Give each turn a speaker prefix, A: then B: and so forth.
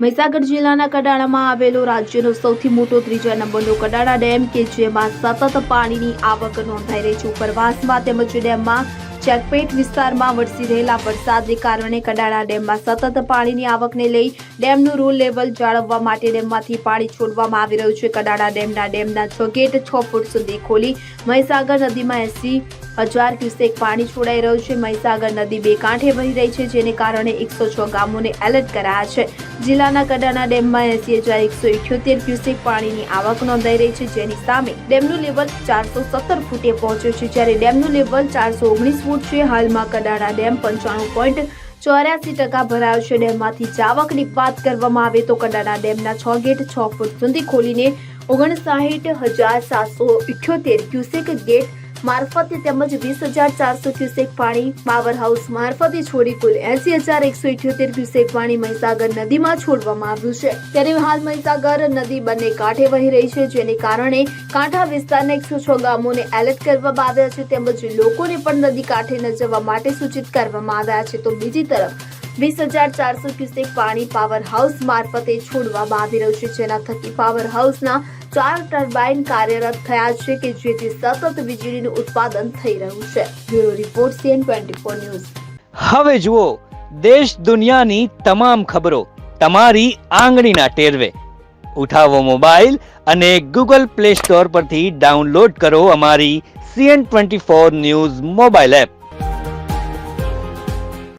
A: મહીસાગર જિલ્લાના કડાણામાં આવેલો રાજ્યનો સૌથી મોટો ત્રીજા નંબરનો કડાણા ડેમ કે જેમાં સતત પાણીની આવક નોંધાઈ રહી છે. ઉપરવાસમાં તેમજ ડેમમાં ચેકપેટ વિસ્તારમાં વરસી રહેલા વરસાદને કારણે કડાણા ડેમમાં સતત પાણીની આવકને લઈ ડેમનું રૂલ લેવલ જાળવવા માટે ડેમમાંથી પાણી છોડવામાં આવી રહ્યું છે. કડાણા ડેમના ડેમના છ ગેટ છ ફૂટ સુધી ખોલી મહીસાગર નદીમાં એસી હજાર ક્યુસેક પાણી છોડાઈ રહ્યું છે. મહીસાગર નદી બે કાંઠે વહી રહી છે, જેને કારણે એકસો છ ગામોને એલર્ટ કરાયા છે. જિલ્લાના કડાના ડેમમાં એસી હજાર એકસો ઇઠ્યોતેર ક્યુસેક પાણીની આવક નોંધાઈ રહી છે, જેની સામે ડેમનું લેવલ ચારસો સત્તર ફૂટે પહોંચ્યું છે. જ્યારે ડેમનું લેવલ ચારસો ઓગણીસ ફૂટ છે, હાલમાં કડાણા ડેમ પંચાણું પોઈન્ટ ચોર્યાસી ટકા ભરાયો છે. ડેમમાંથી જાવકની વાત કરવામાં આવે તો કડાણા ડેમના છ ગેટ છ ફૂટ સુધી ખોલીને ઓગણસાહીઠ હજાર સાતસો ઇઠ્યોતેર ક્યુસેક ગેટ મારફતે તેમજ વીસ હજાર ચારસો ક્યુસેક પાણી પાવર હાઉસ મારફતે છોડી કુલ એસી હજાર એકસો ઇઠ્યોતેર ક્યુસેક પાણી મહીસાગર નદીમાં છોડવામાં આવ્યું છે. ત્યારે હાલ મહીસાગર નદી બંને કાંઠે વહી રહી છે, જેને કારણે કાંઠા વિસ્તારના એકસો છ ગામોને એલર્ટ કરવામાં આવ્યા છે. તેમજ લોકોને પણ નદી કાંઠે ન જવા માટે સૂચિત કરવામાં આવ્યા છે. તો બીજી તરફ વીસ હજાર ચારસો ક્યુસેક પાણી પાવર હાઉસ મારફતે છોડવામાં આવી રહ્યું છે. જેના થકી પાવર હાઉસના ચાર ટર્બાઇન કાર્યરત થયા છે કે જેથી સતત વીજળીનું ઉત્પાદન થઈ રહ્યું છે. Bureau report CN twenty four news.
B: હવે જુઓ, દેશ દુનિયાની તમામ ખબરો તમારી આંગળીના ટેરવે. ઉઠાવો મોબાઈલ અને ગૂગલ પ્લે સ્ટોર પરથી ડાઉનલોડ કરો અમારી CN twenty four news mobile app.